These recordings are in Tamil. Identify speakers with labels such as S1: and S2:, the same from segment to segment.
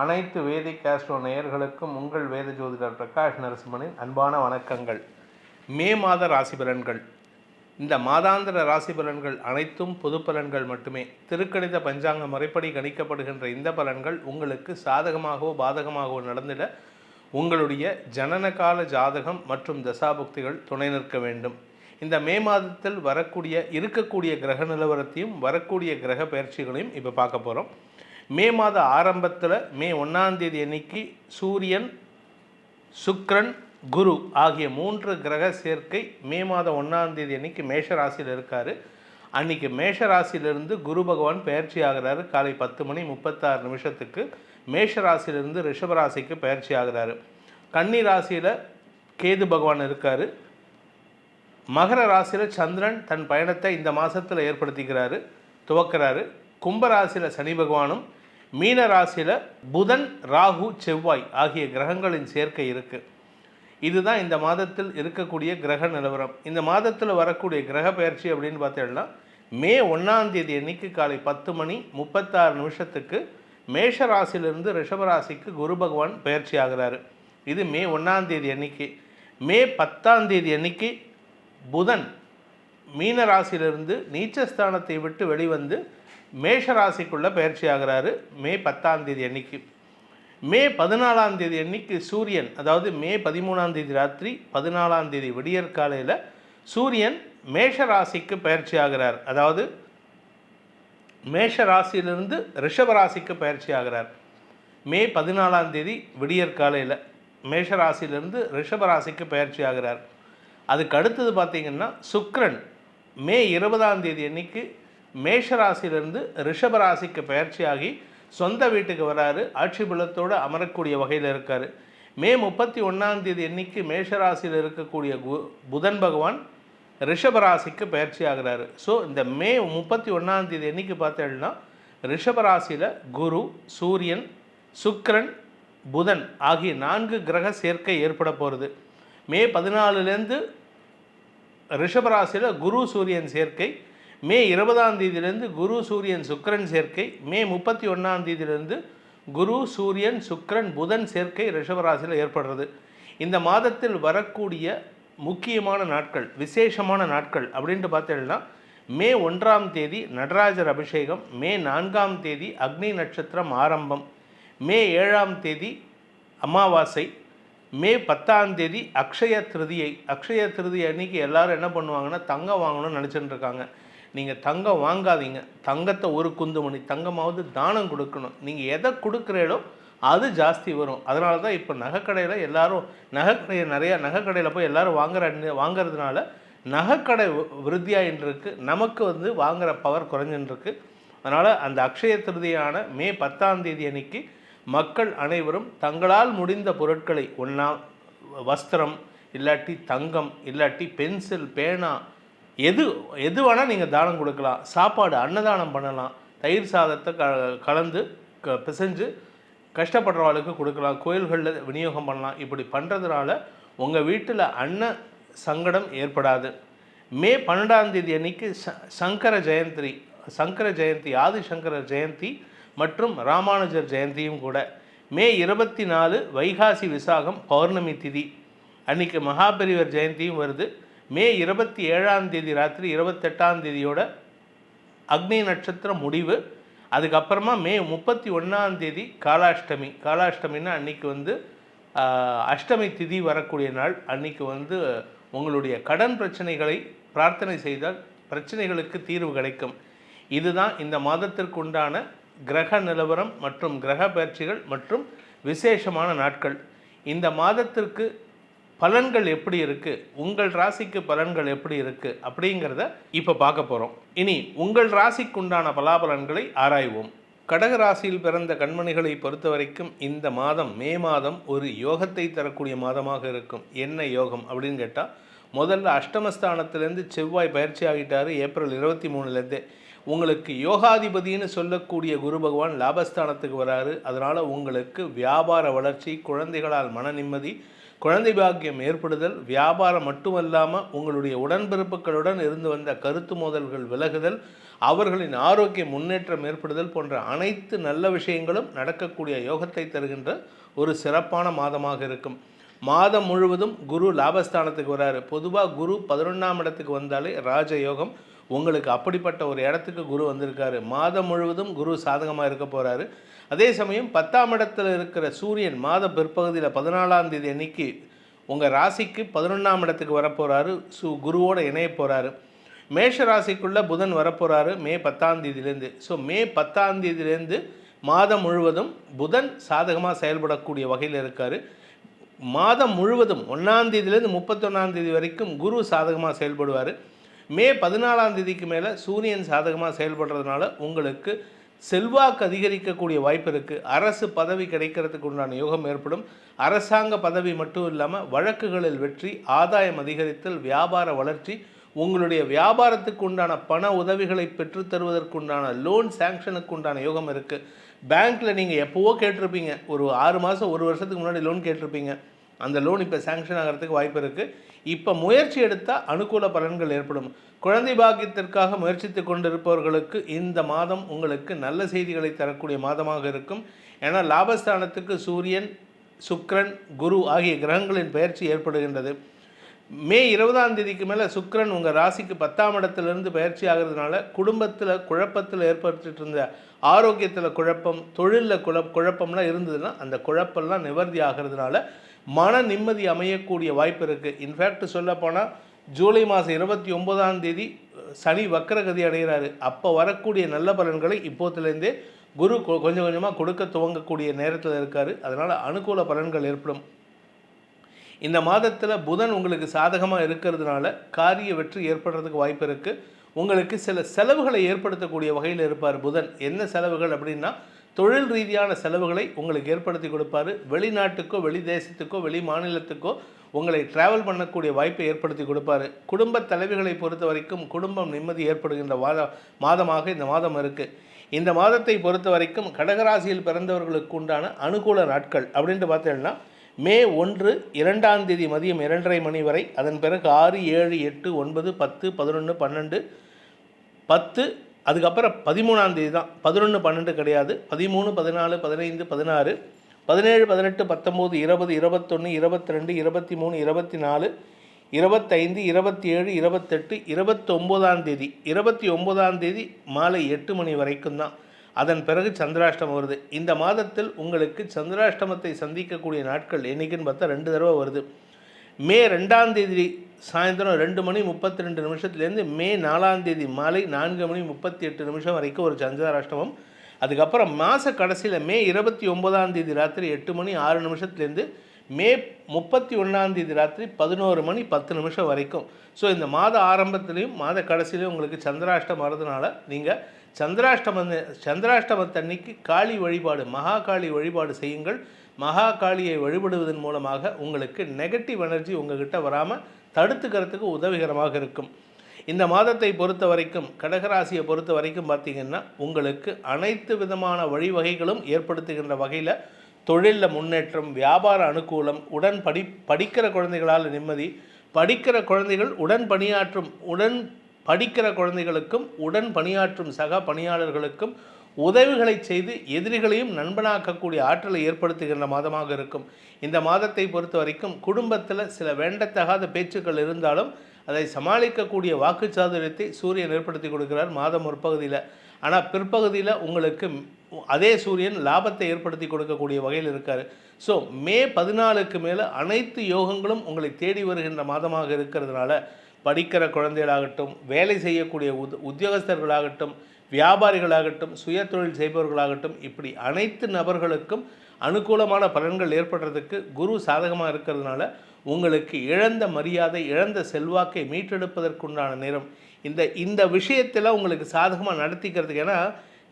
S1: அனைத்து வேதிக் ஆஸ்ட்ரோ நேயர்களுக்கும் உங்கள் வேத ஜோதிடர் பிரகாஷ் நரசிம்மனின் அன்பான வணக்கங்கள். மே மாத ராசி பலன்கள் இந்த மாதாந்திர ராசி பலன்கள் அனைத்தும் பொது பலன்கள் மட்டுமே. திருக்கணித பஞ்சாங்க முறைப்படி கணிக்கப்படுகின்ற இந்த பலன்கள் உங்களுக்கு சாதகமாகவோ பாதகமாகவோ நடந்திட உங்களுடைய ஜனனகால ஜாதகம் மற்றும் தசாபுக்திகள் துணை நிற்க வேண்டும். இந்த மே மாதத்தில் வரக்கூடிய இருக்கக்கூடிய கிரக நிலவரத்தையும் வரக்கூடிய கிரக பயிற்சிகளையும் இப்போ பார்க்க போகிறோம் மே மாத ஆரம்பத்தில் மே ஒன்றாந்தேதி அன்னைக்கு சூரியன் சுக்ரன் குரு ஆகிய மூன்று கிரக சேர்க்கை மே மாதம் ஒன்றாந்தேதி அன்னைக்கு மேஷ ராசியில் இருக்கார். அன்னைக்கு மேஷ ராசியிலிருந்து குரு பகவான் பயிற்சி ஆகிறாரு. காலை பத்து மணி முப்பத்தாறு நிமிஷத்துக்கு மேஷ ராசியிலிருந்து ரிஷபராசிக்கு பயிற்சி ஆகிறாரு. கன்னி ராசியில் கேது பகவான் இருக்கார். மகர ராசியில் சந்திரன் தன் பயணத்தை இந்த மாதத்தில் ஏற்படுத்திக்கிறாரு துவக்கிறாரு. கும்பராசியில் சனி பகவானும் மீன ராசியில் புதன் ராகு செவ்வாய் ஆகிய கிரகங்களின் சேர்க்கை இருக்குது இதுதான் இந்த மாதத்தில் இருக்கக்கூடிய கிரக நிலவரம். இந்த மாதத்தில் வரக்கூடிய கிரக பயிற்சி அப்படின்னு பார்த்தோம்னா மே ஒன்றாம் தேதி அன்னைக்கு காலை பத்து மணி முப்பத்தாறு நிமிஷத்துக்கு மேஷ ராசியிலிருந்து ரிஷபராசிக்கு குரு பகவான் பயிற்சி ஆகிறாரு. இது மே ஒன்றாம் தேதி அன்னைக்கு. மே பத்தாம் தேதி அன்னைக்கு புதன் மீன ராசியிலிருந்து நீச்சஸ்தானத்தை விட்டு வெளிவந்து மேஷராசிக்குள்ளே பயிற்சி ஆகிறாரு மே பத்தாம் தேதி அன்னைக்கு. மே பதினாலாம் தேதி அன்னைக்கு சூரியன் அதாவது மே பதிமூணாம் தேதி ராத்திரி பதினாலாம் தேதி விடியற் காலையில் சூரியன் மேஷ ராசிக்கு பயிற்சி ஆகிறார் அதாவது மேஷ ராசியிலிருந்து ரிஷப ராசிக்கு பயிற்சி ஆகிறார் மே பதினாலாம் தேதி விடியற் காலையில் மேஷ ராசியிலிருந்து ரிஷப ராசிக்கு பயிற்சி ஆகிறார் அதுக்கு அடுத்தது பார்த்திங்கன்னா சுக்ரன். மே இருபதாம் தேதி அன்னைக்கு மேஷராசியிலிருந்து ரிஷபராசிக்கு பயிற்சியாகி சொந்த வீட்டுக்கு வராரு. ஆட்சி பலத்தோடு அமரக்கூடிய வகையில் இருக்கார். மே முப்பத்தி ஒன்றாம் தேதி அன்னைக்கு மேஷராசியில் இருக்கக்கூடிய கு புதன் பகவான் ரிஷபராசிக்கு பயிற்சி ஆகிறாரு ஸோ இந்த மே முப்பத்தி ஒன்றாம் தேதி அன்னைக்கு பார்த்தேன்னா ரிஷபராசியில் குரு சூரியன் சுக்கரன் புதன் ஆகிய நான்கு கிரக சேர்க்கை ஏற்பட போகிறது மே பதினாலுலேருந்து ரிஷபராசியில் குரு சூரியன் சேர்க்கை மே இருபதாம் தேதியிலிருந்து குரு சூரியன் சுக்கரன் சேர்க்கை. மே முப்பத்தி ஒன்றாம் தேதியிலிருந்து குரு சூரியன் சுக்கரன் புதன் சேர்க்கை ரிஷபராசியில் ஏற்படுறது. இந்த மாதத்தில் வரக்கூடிய முக்கியமான நாட்கள் விசேஷமான நாட்கள் அப்படின்ட்டு பார்த்தீங்கன்னா மே ஒன்றாம் தேதி நடராஜர் அபிஷேகம் மே நான்காம் தேதி அக்னி நட்சத்திரம் ஆரம்பம் மே ஏழாம் தேதி அமாவாசை மே பத்தாம் தேதி அக்ஷய திருதியை. அக்ஷய திருதி அன்னைக்கு எல்லாரும் என்ன பண்ணுவாங்கன்னா தங்கம் வாங்கணும்னு நினச்சிட்டு இருக்காங்க. நீங்கள் தங்கம் வாங்காதீங்க. தங்கத்தை ஒரு குந்து மணி தங்கமாவது தானம் கொடுக்கணும். நீங்கள் எதை கொடுக்குறீங்களோ அது ஜாஸ்தி வரும். அதனால தான் இப்போ நகைக்கடையில் எல்லோரும் நகைக்கடை நிறையா நகைக்கடையில் போய் எல்லோரும் வாங்குற வாங்குறதுனால நகைக்கடை விருத்தியாயின்றிருக்கு. நமக்கு வந்து வாங்குகிற பவர் குறைஞ்சின்றிருக்கு. அதனால் அந்த அக்ஷய திருதியான மே பத்தாம் தேதி அன்னைக்கு மக்கள் அனைவரும் தங்களால் முடிந்த பொருட்களை ஒன்றா வஸ்திரம் இல்லாட்டி தங்கம் இல்லாட்டி பென்சில் பேனா எது எது வேணால் நீங்கள் தானம் கொடுக்கலாம். சாப்பாடு அன்னதானம் பண்ணலாம். தயிர் சாதத்தை க கலந்து க பிசைஞ்சு கஷ்டப்படுறவர்களுக்கு கொடுக்கலாம். கோயில்களில் விநியோகம் பண்ணலாம். இப்படி பண்ணுறதுனால உங்கள் வீட்டில் அன்ன சங்கடம் ஏற்படாது. மே பன்னெண்டாம் தேதி அன்னைக்கு ச சங்கர ஜெயந்தி சங்கர ஜெயந்தி ஆதிசங்கர ஜெயந்தி மற்றும் ராமானுஜர் ஜெயந்தியும் கூட. மே இருபத்தி நாலு வைகாசி விசாகம் பௌர்ணமி திதி. அன்றைக்கி மகாபெரிவர் ஜெயந்தியும் வருது. மே இருபத்தி ஏழாம் தேதி ராத்திரி இருபத்தெட்டாம் தேதியோட அக்னி நட்சத்திரம் முடிவு. அதுக்கப்புறமா மே முப்பத்தி ஒன்றாம் தேதி காலாஷ்டமி. காலாஷ்டமின்னா அன்றைக்கி வந்து அஷ்டமி திதி வரக்கூடிய நாள். அன்றைக்கி வந்து உங்களுடைய கடன் பிரச்சனைகளை பிரார்த்தனை செய்தால் பிரச்சனைகளுக்கு தீர்வு கிடைக்கும். இதுதான் இந்த மாதத்திற்கு உண்டான கிரக நிலவரம் மற்றும் கிரக பயிற்சிகள் மற்றும் விசேஷமான நாட்கள். இந்த மாதத்திற்கு பலன்கள் எப்படி இருக்குது உங்கள் ராசிக்கு பலன்கள் எப்படி இருக்குது அப்படிங்கிறத இப்போ பார்க்க போகிறோம் இனி உங்கள் ராசிக்குண்டான பலாபலன்களை ஆராய்வோம். கடக ராசியில் பிறந்த கண்மணிகளை பொறுத்த வரைக்கும் இந்த மாதம் மே மாதம் ஒரு யோகத்தை தரக்கூடிய மாதமாக இருக்கும். என்ன யோகம் அப்படின்னு கேட்டால் முதல்ல அஷ்டமஸ்தானத்திலேருந்து செவ்வாய் பயிற்சி ஆகிட்டார் ஏப்ரல் இருபத்தி மூணுலேருந்து. உங்களுக்கு யோகாதிபதின்னு சொல்லக்கூடிய குரு பகவான் லாபஸ்தானத்துக்கு வராரு. அதனால் உங்களுக்கு வியாபார வளர்ச்சி குழந்தைகளால் மன நிம்மதி குழந்தை பாக்கியம் ஏற்படுதல் வியாபாரம் மட்டுமல்லாமல் உங்களுடைய உடன்பிறப்புகளுடன் இருந்து வந்த கருத்து மோதல்கள் விலகுதல் அவர்களின் ஆரோக்கிய முன்னேற்றம் ஏற்படுதல் போன்ற அனைத்து நல்ல விஷயங்களும் நடக்கக்கூடிய யோகத்தை தருகின்ற ஒரு சிறப்பான மாதமாக இருக்கும். மாதம் முழுவதும் குரு லாபஸ்தானத்துக்கு வராரு. பொதுவாக குரு பதினொன்றாம் இடத்துக்கு வந்தாலே ராஜயோகம் உங்களுக்கு அப்படிப்பட்ட ஒரு இடத்துக்கு குரு வந்திருக்காரு. மாதம் முழுவதும் குரு சாதகமாக இருக்க போகிறாரு அதே சமயம் பத்தாம் இடத்துல இருக்கிற சூரியன் மாத பிற்பகுதியில் பதினாலாம் தேதி அன்னைக்கு உங்கள் ராசிக்கு பதினொன்றாம் இடத்துக்கு வரப்போகிறாரு சு குருவோடு இணைய போகிறாரு மேஷ ராசிக்குள்ளே புதன் வரப்போகிறாரு மே பத்தாம் தேதியிலேருந்து. ஸோ மே பத்தாம் தேதியிலேருந்து மாதம் முழுவதும் புதன் சாதகமாக செயல்படக்கூடிய வகையில் இருக்கார். மாதம் முழுவதும் ஒன்றாம் தேதியிலேருந்து முப்பத்தொன்னாம் தேதி வரைக்கும் குரு சாதகமாக செயல்படுவார். மே பதினாலாம் தேதிக்கு மேலே சூரியன் சாதகமாக செயல்படுறதுனால உங்களுக்கு செல்வாக்கு அதிகரிக்கக்கூடிய வாய்ப்பு இருக்குது அரசு பதவி கிடைக்கிறதுக்கு உண்டான யோகம் ஏற்படும். அரசாங்க பதவி மட்டும் இல்லாமல் வழக்குகளில் வெற்றி ஆதாயம் அதிகரித்தல் வியாபார வளர்ச்சி உங்களுடைய வியாபாரத்துக்கு உண்டான பண உதவிகளை பெற்றுத்தருவதற்குண்டான லோன் சாங்ஷனுக்கு உண்டான யோகம் இருக்குது பேங்க்கில் நீங்கள் எப்போவோ கேட்டிருப்பீங்க. ஒரு ஆறு மாதம் ஒரு வருஷத்துக்கு முன்னாடி லோன் கேட்டிருப்பீங்க. அந்த லோன் இப்போ சேங்ஷன் ஆகிறதுக்கு வாய்ப்பு இருக்குது இப்போ முயற்சி எடுத்தால் அனுகூல பலன்கள் ஏற்படும். குழந்தை பாக்கியத்திற்காக முயற்சித்து கொண்டிருப்பவர்களுக்கு இந்த மாதம் உங்களுக்கு நல்ல செய்திகளை தரக்கூடிய மாதமாக இருக்கும். ஏன்னா லாபஸ்தானத்துக்கு சூரியன் சுக்ரன் குரு ஆகிய கிரகங்களின் பயிற்சி ஏற்படுகின்றது. மே இருபதாம் தேதிக்கு மேலே சுக்ரன் உங்கள் ராசிக்கு பத்தாம் இடத்துலேருந்து பயிற்சி ஆகிறதுனால குடும்பத்தில் குழப்பத்தில் ஏற்பட்டுட்டு இருந்த ஆரோக்கியத்தில் குழப்பம் தொழிலில் குழ குழப்பம்லாம் இருந்ததுன்னா அந்த குழப்பம்லாம் நிவர்த்தி ஆகிறதுனால மன நிம்மதி அமையக்கூடிய வாய்ப்பு இருக்குது இன்ஃபேக்ட் சொல்லப்போனால் ஜூலை மாதம் இருபத்தி ஒன்பதாம் தேதி சனி வக்கரகதி அடைகிறாரு. அப்போ வரக்கூடிய நல்ல பலன்களை இப்போத்துலேருந்தே குரு கொஞ்சம் கொஞ்சமாக கொடுக்க துவங்கக்கூடிய நேரத்தில் இருக்கார். அதனால் அனுகூல பலன்கள் ஏற்படும். இந்த மாதத்தில் புதன் உங்களுக்கு சாதகமாக இருக்கிறதுனால காரிய வெற்றி ஏற்படுறதுக்கு வாய்ப்பு இருக்குது உங்களுக்கு சில செலவுகளை ஏற்படுத்தக்கூடிய வகையில் இருப்பார் புதன். என்ன செலவுகள் அப்படின்னா தொழில் ரீதியான செலவுகளை உங்களுக்கு ஏற்படுத்தி கொடுப்பாரு. வெளிநாட்டுக்கோ வெளி தேசத்துக்கோ வெளி மாநிலத்துக்கோ உங்களை டிராவல் பண்ணக்கூடிய வாய்ப்பை ஏற்படுத்தி கொடுப்பாரு. குடும்ப தலைவிகளை பொறுத்த வரைக்கும் குடும்பம் நிம்மதி ஏற்படுகின்ற வாத மாதமாக இந்த மாதம் இருக்குது இந்த மாதத்தை பொறுத்த வரைக்கும் கடகராசியில் பிறந்தவர்களுக்கு உண்டான அனுகூல நாட்கள் அப்படின்ட்டு பார்த்தீங்கன்னா மே ஒன்று இரண்டாம் தேதி மதியம் இரண்டரை மணி வரை அதன் பிறகு ஆறு ஏழு எட்டு ஒன்பது பத்து பதினொன்று பன்னெண்டு பத்து அதுக்கப்புறம் பதிமூணாம் தேதி தான். பதினொன்று பன்னெண்டு கிடையாது. பதிமூணு பதினாலு பதினைந்து பதினாறு பதினேழு பதினெட்டு பத்தொம்போது இருபது இருபத்தொன்று இருபத்தி ரெண்டு இருபத்தி மூணு இருபத்தி நாலு இருபத்தைந்து இருபத்தி ஏழு இருபத்தெட்டு இருபத்தொம்போதாம் தேதி. இருபத்தி ஒம்போதாம் தேதி மாலை எட்டு மணி வரைக்கும் தான். அதன் பிறகு சந்திராஷ்டமம் வருது. இந்த மாதத்தில் உங்களுக்கு சந்திராஷ்டமத்தை சந்திக்கக்கூடிய நாட்கள் என்றைக்குன்னு பார்த்தா ரெண்டு தடவை வருது. மே ரெண்டாம் தேதி சாயந்தரம் ரெண்டு மணி முப்பத்தி ரெண்டு நிமிஷத்துலேருந்து மே நாலாம் தேதி மாலை நான்கு மணி முப்பத்தி எட்டு நிமிஷம் வரைக்கும் ஒரு சந்திராஷ்டமம் அதுக்கப்புறம் மாத கடைசியில் மே இருபத்தி ஒன்பதாம் தேதி ராத்திரி எட்டு மணி ஆறு நிமிஷத்துலேருந்து மே முப்பத்தி ஒன்றாந்தேதி ராத்திரி பதினோரு மணி பத்து நிமிஷம் வரைக்கும். ஸோ இந்த மாத ஆரம்பத்துலேயும் மாத கடைசிலையும் உங்களுக்கு சந்திராஷ்டம் வரதுனால நீங்கள் சந்திராஷ்டம சந்திராஷ்டமத்தன்னைக்கு காளி வழிபாடு மகா காளி வழிபாடு செய்யுங்கள். மகா காளியை வழிபடுவதன் மூலமாக உங்களுக்கு நெகட்டிவ் எனர்ஜி உங்ககிட்ட வராமல் தடுத்துக்கிறதுக்கு உதவிகரமாக இருக்கும். இந்த மாதத்தை பொறுத்த வரைக்கும் கடகராசியை பொறுத்த வரைக்கும் பார்த்தீங்கன்னா உங்களுக்கு அனைத்து விதமான வழிவகைகளும் ஏற்படுத்துகின்ற வகையில் தொழிலில் முன்னேற்றம் வியாபார அனுகூலம் உடன் படி படிக்கிற குழந்தைகளால் நிம்மதி படிக்கிற குழந்தைகள் உடன் பணியாற்றும் உடன் படிக்கிற குழந்தைகளுக்கும் உடன் பணியாற்றும் சக பணியாளர்களுக்கும் உதவிகளை செய்து எதிரிகளையும் நண்பனாக்கக்கூடிய ஆற்றலை ஏற்படுத்துகின்ற மாதமாக இருக்கும். இந்த மாதத்தை பொறுத்த வரைக்கும் குடும்பத்தில் சில வேண்டத்தகாத பேச்சுக்கள் இருந்தாலும் அதை சமாளிக்கக்கூடிய வாக்கு சாதுரியத்தை சூரியன் ஏற்படுத்தி கொடுக்கிறார் மாதம் முற்பகுதியில் ஆனால் பிற்பகுதியில் உங்களுக்கு அதே சூரியன் லாபத்தை ஏற்படுத்தி கொடுக்கக்கூடிய வகையில் இருக்கார். ஸோ மே பதினாலுக்கு மேலே அனைத்து யோகங்களும் உங்களை தேடி வருகின்ற மாதமாக இருக்கிறதுனால படிக்கிற குழந்தைகளாகட்டும் வேலை செய்யக்கூடிய உத் உத்தியோகஸ்தர்களாகட்டும் வியாபாரிகளாகட்டும் சுய தொழில் செய்பவர்களாகட்டும் இப்படி அனைத்து நபர்களுக்கும் அனுகூலமான பலன்கள் ஏற்படுறதுக்கு குரு சாதகமாக இருக்கிறதுனால உங்களுக்கு இழந்த மரியாதை இழந்த செல்வாக்கை மீட்டெடுப்பதற்குண்டான நேரம். இந்த இந்த விஷயத்தில் உங்களுக்கு சாதகமாக நடத்திக்கிறதுக்கு ஏன்னா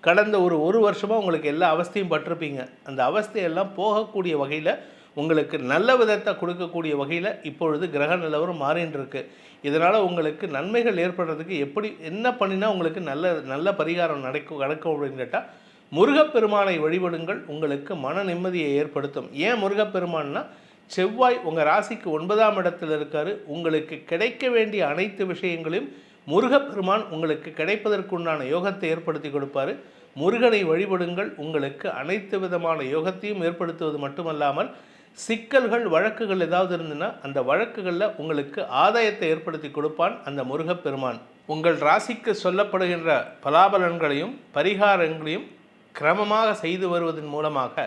S1: கடந்த ஒரு ஒரு வருஷமாக உங்களுக்கு எல்லா அவஸ்தையும் பட்டிருப்பீங்க. அந்த அவஸ்தையெல்லாம் போகக்கூடிய வகையில் உங்களுக்கு நல்ல விதத்தை கொடுக்கக்கூடிய வகையில் இப்பொழுது கிரக நிலவரம் மாறின்றிருக்கு. இதனால் உங்களுக்கு நன்மைகள் ஏற்படுறதுக்கு எப்படி என்ன பண்ணினா உங்களுக்கு நல்ல நல்ல பரிகாரம் நடக்கும் நடக்கும் அப்படின்னு கேட்டால் முருகப்பெருமானை வழிபடுங்கள் உங்களுக்கு மன நிம்மதியை ஏற்படுத்தும். ஏன் முருகப்பெருமான்னா செவ்வாய் உங்கள் ராசிக்கு ஒன்பதாம் இடத்தில் இருக்கார். உங்களுக்கு கிடைக்க வேண்டிய அனைத்து விஷயங்களையும் முருகப்பெருமான் உங்களுக்கு கிடைப்பதற்குண்டான யோகத்தை ஏற்படுத்தி கொடுப்பாரு. முருகனை வழிபடுங்கள் உங்களுக்கு அனைத்து விதமான யோகத்தையும் ஏற்படுத்துவது மட்டுமல்லாமல் சிக்கல்கள் வழக்குகள் ஏதாவது இருந்ததுன்னா அந்த வழக்குகளில் உங்களுக்கு ஆதாயத்தை ஏற்படுத்தி கொடுப்பான் அந்த முருகப்பெருமான். உங்கள் ராசிக்கு சொல்லப்படுகின்ற பலாபலன்களையும் பரிகாரங்களையும் கிரமமாக செய்து வருவதன் மூலமாக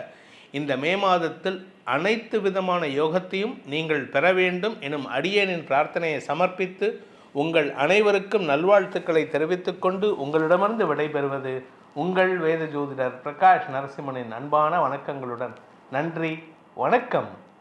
S1: இந்த மே மாதத்தில் அனைத்து விதமான யோகத்தையும் நீங்கள் பெற வேண்டும் எனும் அடியேனின் பிரார்த்தனையை சமர்ப்பித்து உங்கள் அனைவருக்கும் நல்வாழ்த்துக்களை தெரிவித்துக்கொண்டு உங்களிடமிருந்து விடைபெறுவது உங்கள் வேத ஜோதிடர் பிரகாஷ் நரசிம்மனின் அன்பான வணக்கங்களுடன் நன்றி. வணக்கம்.